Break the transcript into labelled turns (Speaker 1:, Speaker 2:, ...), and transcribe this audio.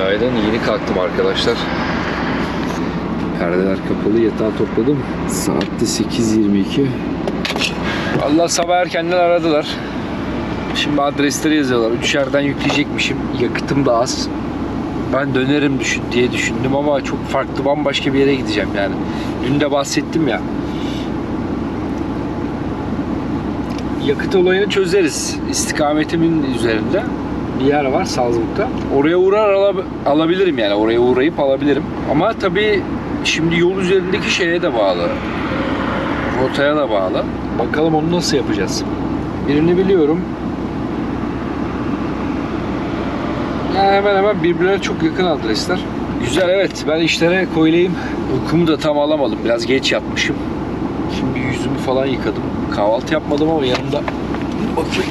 Speaker 1: Günaydın. Yeni kalktım arkadaşlar. Perdeler kapalı. Yatağı topladım. Saatte 8.22. Allah sabah erkenden aradılar. Şimdi adresleri yazıyorlar. Üçerden yükleyecekmişim. Yakıtım da az. Ben dönerim düşün diye düşündüm ama çok farklı bambaşka bir yere gideceğim yani. Dün de bahsettim ya. Yakıt olayını çözeriz. İstikametimin üzerinde bir yer var Salzburg'da. Oraya uğrar ala- alabilirim yani. Oraya uğrayıp alabilirim. Ama tabii şimdi yol üzerindeki şeye de bağlı. Rotaya da bağlı. Bakalım onu nasıl yapacağız. Birini biliyorum. Yani hemen hemen birbirine çok yakın adresler. Güzel evet ben işlere koyulayım. Uykumu da tam alamadım. Biraz geç yatmışım. Şimdi yüzümü falan yıkadım. Kahvaltı yapmadım ama yanımda bakayım